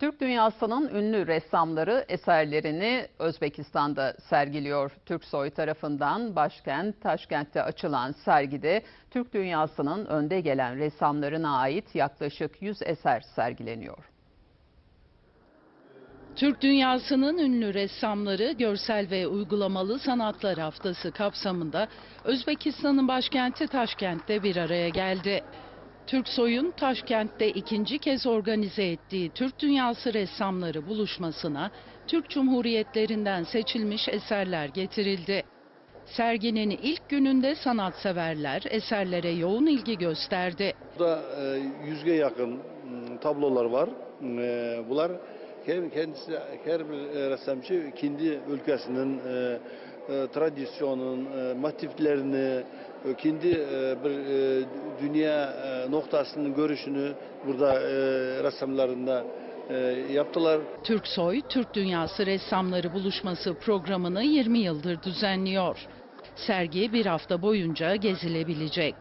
Türk dünyasının ünlü ressamları eserlerini Özbekistan'da sergiliyor. Türksoy tarafından başkent Taşkent'te açılan sergide Türk dünyasının önde gelen ressamlarına ait yaklaşık 100 eser sergileniyor. Türk dünyasının ünlü ressamları görsel ve uygulamalı sanatlar haftası kapsamında Özbekistan'ın başkenti Taşkent'te bir araya geldi. Türksoy'un Taşkent'te ikinci kez organize ettiği Türk Dünyası ressamları buluşmasına Türk Cumhuriyetlerinden seçilmiş eserler getirildi. Serginin ilk gününde sanatseverler eserlere yoğun ilgi gösterdi. Burada e, yüzge yakın m, tablolar var. Bunlar her kendisi her bir e, ressamcı kendi ülkesinin e, e, tradisyonun e, motiflerini e, kendi e, bir e, dünya e, noktasının görüşünü burada e, ressamlarında e, yaptılar. Türksoy, Türk Dünyası Ressamları Buluşması programını 20 yıldır düzenliyor. Sergi bir hafta boyunca gezilebilecek.